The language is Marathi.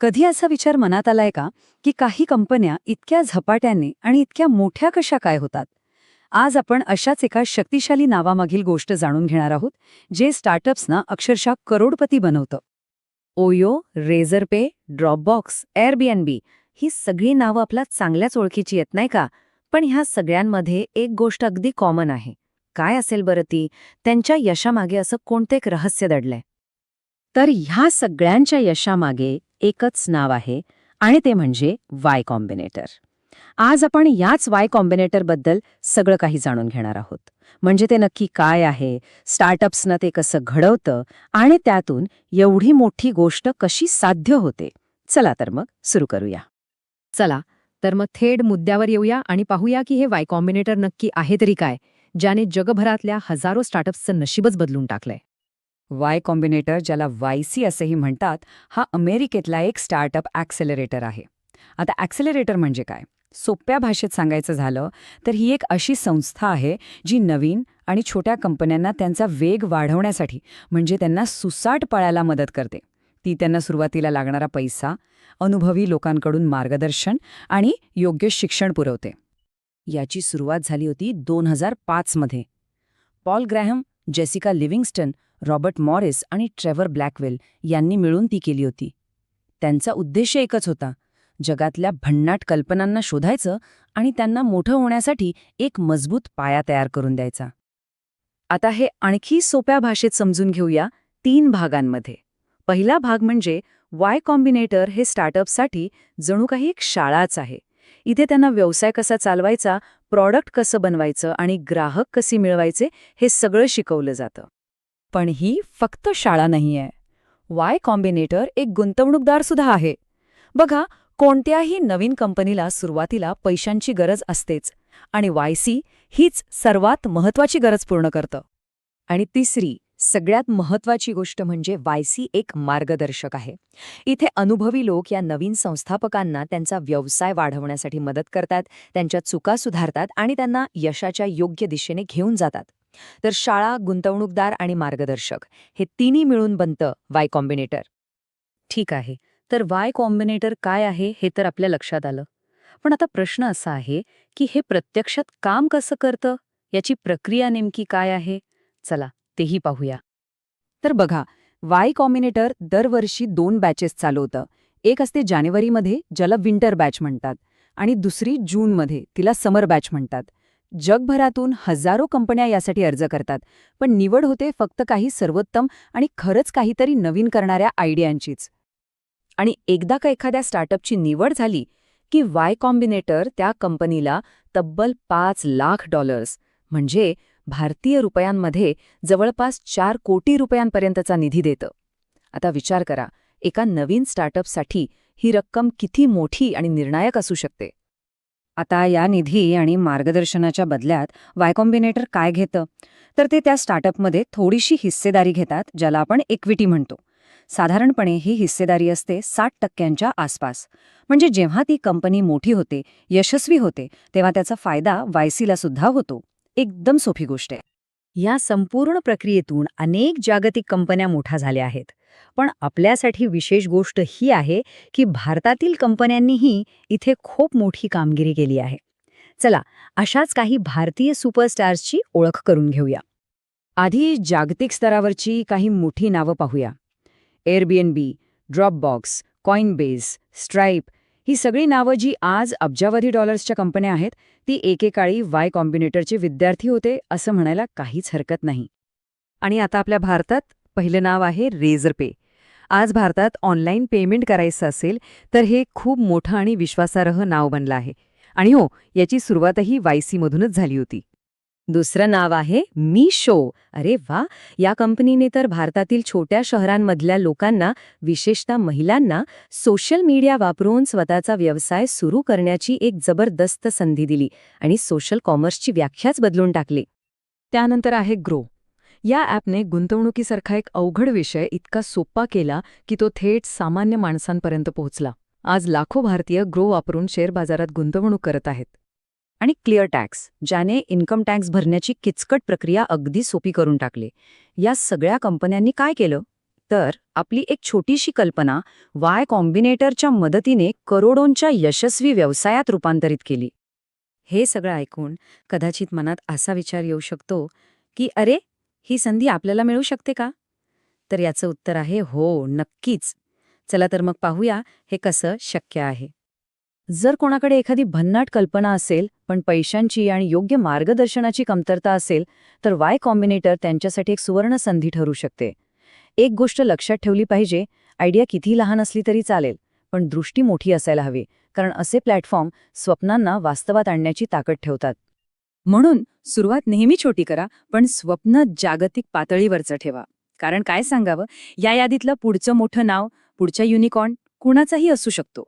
कधी असा विचार मनात आलाय का की काही कंपन्या इतक्या झपाट्याने आणि इतक्या मोठ्या कशा काय होतात? आज आपण अशाच एका शक्तिशाली नावामागील गोष्ट जाणून घेणार आहोत जे स्टार्टअप्सना अक्षरशः करोडपती बनवतं. ओयो रेझरपे ड्रॉपबॉक्स एअरबीएनबी ही सगळी नावं आपल्या चांगल्याच ओळखीची येत नाही का? पण ह्या सगळ्यांमध्ये एक गोष्ट अगदी कॉमन आहे. काय असेल बरं ती? त्यांच्या यशामागे असं कोणतं एक रहस्य दडलंय? तर ह्या सगळ्यांच्या यशामागे एकच नाव आहे आणि ते म्हणजे वाय कॉम्बिनेटर. आज आपण याच वाय कॉम्बिनेटरबद्दल सगळं काही जाणून घेणार आहोत. म्हणजे ते नक्की काय आहे स्टार्टअप्सनं ते कसं घडवतं आणि त्यातून एवढी मोठी गोष्ट कशी साध्य होते. चला तर मग सुरू करूया. चला तर मग थेट मुद्द्यावर येऊया आणि पाहूया की हे वाय कॉम्बिनेटर नक्की आहे तरी काय ज्याने जगभरातल्या हजारो स्टार्टअप्सचं नशीबच बदलून टाकलंय. वाय कॉम्बिनेटर ज्याला वाय सी असेही म्हणतात हा अमेरिकेतला एक स्टार्टअप ॲक्सेलरेटर आहे. आता ॲक्सेलरेटर म्हणजे काय? सोप्या भाषेत सांगायचं झालं तर ही एक अशी संस्था आहे जी नवीन आणि छोट्या कंपन्यांना त्यांचा वेग वाढवण्यासाठी म्हणजे त्यांना सुसाट पळायला मदत करते. ती त्यांना सुरुवातीला लागणारा पैसा अनुभवी लोकांकडून मार्गदर्शन आणि योग्य शिक्षण पुरवते. याची सुरुवात झाली होती दोन हजार पाचमध्ये Paul Graham Jessica Livingston Robert Morris आणि ट्रेव्हर ब्लॅकवेल यांनी मिळून ती केली होती. त्यांचा उद्देश एकच होता जगातल्या भन्नाट कल्पनांना शोधायचं आणि त्यांना मोठं होण्यासाठी एक मजबूत पाया तयार करून द्यायचा. आता हे आणखी सोप्या भाषेत समजून घेऊया तीन भागांमध्ये. पहिला भाग म्हणजे वाय कॉम्बिनेटर हे स्टार्टअपसाठी जणू काही एक शाळाच आहे. इथे त्यांना व्यवसाय कसा चालवायचा प्रॉडक्ट कसं बनवायचं आणि ग्राहक कसे मिळवायचे हे सगळं शिकवलं जातं. पण ही फक्त शाळा नाहीये. वाय कॉम्बिनेटर एक गुंतवणूकदार सुद्धा आहे. बघा कोणत्याही नवीन कंपनीला सुरुवातीला पैशांची गरज असतेच आणि वायसी हीच सर्वात महत्वाची गरज पूर्ण करतं. आणि तिसरी सगळ्यात महत्वाची गोष्ट म्हणजे वायसी एक मार्गदर्शक आहे. इथे अनुभवी लोक या नवीन संस्थापकांना त्यांचा व्यवसाय वाढवण्यासाठी मदत करतात त्यांच्या चुका सुधारतात आणि त्यांना यशाच्या योग्य दिशेने घेऊन जातात. तर शाळा गुंतवणूकदार आणि मार्गदर्शक हे तिन्ही मिळून बनतं वाय कॉम्बिनेटर. ठीक आहे. तर वाय कॉम्बिनेटर काय आहे हे तर आपल्या लक्षात आलं. पण आता प्रश्न असा आहे की हे प्रत्यक्षात काम कसं करतं? याची प्रक्रिया नेमकी काय आहे? चला तेही पाहूया. तर बघा वाय कॉम्बिनेटर दरवर्षी दोन बॅचेस चालवतं. एक असते जानेवारीमध्ये ज्याला विंटर बॅच म्हणतात आणि दुसरी जूनमध्ये तिला समर बॅच म्हणतात. जगभरातून हजारो कंपन्या यासाठी अर्ज करतात पण निवड होते फक्त काही सर्वोत्तम आणि खरंच काहीतरी नवीन करणाऱ्या आयडियांचीच. आणि एकदा का एखाद्या स्टार्टअपची निवड झाली की वाय कॉम्बिनेटर त्या कंपनीला तब्बल पाच लाख डॉलर्स म्हणजे भारतीय रुपयांमध्ये जवळपास चार कोटी रुपयांपर्यंतचा निधी देतं. आता विचार करा एका नवीन स्टार्टअपसाठी ही रक्कम किती मोठी आणि निर्णायक असू शकते? आता या निधी आणि मार्गदर्शनाच्या बदल्यात वाय कॉम्बिनेटर काय घेतं? तर ते त्या स्टार्टअपमध्ये थोडीशी हिस्सेदारी घेतात ज्याला आपण इक्विटी म्हणतो. साधारणपणे ही हिस्सेदारी असते साठ टक्क्यांच्या आसपास. म्हणजे जेव्हा ती कंपनी मोठी होते यशस्वी होते तेव्हा त्याचा फायदा वायसीला सुद्धा होतो. एकदम सोपी गोष्ट आहे. या संपूर्ण प्रक्रियेतून अनेक जागतिक कंपन्या मोठ्या झाल्या आहेत. पण आपल्यासाठी विशेष गोष्ट ही आहे की भारतातील कंपन्यांनीही इथे खूप मोठी कामगिरी केली आहे. चला अशाच काही भारतीय सुपरस्टार्सची ओळख करून घेऊया. आधी जागतिक स्तरावरची काही मोठी नावं पाहूया. एअरबीएनबी ड्रॉपबॉक्स कॉइनबेस स्ट्राईप ही सगळी नावं जी आज अब्जावधी डॉलर्सच्या कंपन्या आहेत ती एकेकाळी वाय कॉम्बिनेटरचे विद्यार्थी होते असं म्हणायला काहीच हरकत नाही. आणि आता आपल्या भारतात पहिलं नाव आहे रेझर पे आज भारतात ऑनलाईन पेमेंट करायचं असेल तर हे खूप मोठं आणि विश्वासार्ह नाव बनलं आहे. आणि हो याची सुरुवातही वाय सीमधूनच झाली होती. दुसरं नाव आहे मी शो अरे वा या कंपनीने तर भारतातील छोट्या शहरांमधल्या लोकांना विशेषतः महिलांना सोशल मीडिया वापरून स्वतःचा व्यवसाय सुरू करण्याची एक जबरदस्त संधी दिली आणि सोशल कॉमर्सची व्याख्याच बदलून टाकली. त्यानंतर आहे ग्रो. या ॲपने गुंतवणुकीसारखा एक अवघड विषय इतका सोप्पा केला की तो थेट सामान्य माणसांपर्यंत पोहोचला. आज लाखो भारतीय ग्रो वापरून शेअर बाजारात गुंतवणूक करत आहेत. आणि क्लिअर टॅक्स ज्याने इन्कम टॅक्स भरण्याची किचकट प्रक्रिया अगदी सोपी करून टाकली. या सगळ्या कंपन्यांनी काय केलं? तर आपली एक छोटीशी कल्पना वाय कॉम्बिनेटरच्या मदतीने करोडोंच्या यशस्वी व्यवसायात रूपांतरित केली. हे सगळं ऐकून कदाचित मनात असा विचार येऊ शकतो की अरे ही संधी आपल्याला मिळू शकते का? तर याचं उत्तर आहे हो नक्कीच. चला तर मग पाहूया हे कसं शक्य आहे. जर कोणाकडे एखादी भन्नाट कल्पना असेल पण पैशांची आणि योग्य मार्गदर्शनाची कमतरता असेल तर वाय कॉम्बिनेटर त्यांच्यासाठी एक सुवर्ण संधी ठरू शकते. एक गोष्ट लक्षात ठेवली पाहिजे आयडिया किती लहान असली तरी चालेल पण दृष्टी मोठी असायला हवी कारण असे प्लॅटफॉर्म स्वप्नांना वास्तवात आणण्याची ताकद ठेवतात. म्हणून सुरुवात नेहमी छोटी करा पण स्वप्न जागतिक पातळीवरचं ठेवा. कारण काय सांगावं? या यादीतलं पुढचं मोठं नाव पुढच्या युनिकॉर्न कुणाचाही असू शकतो.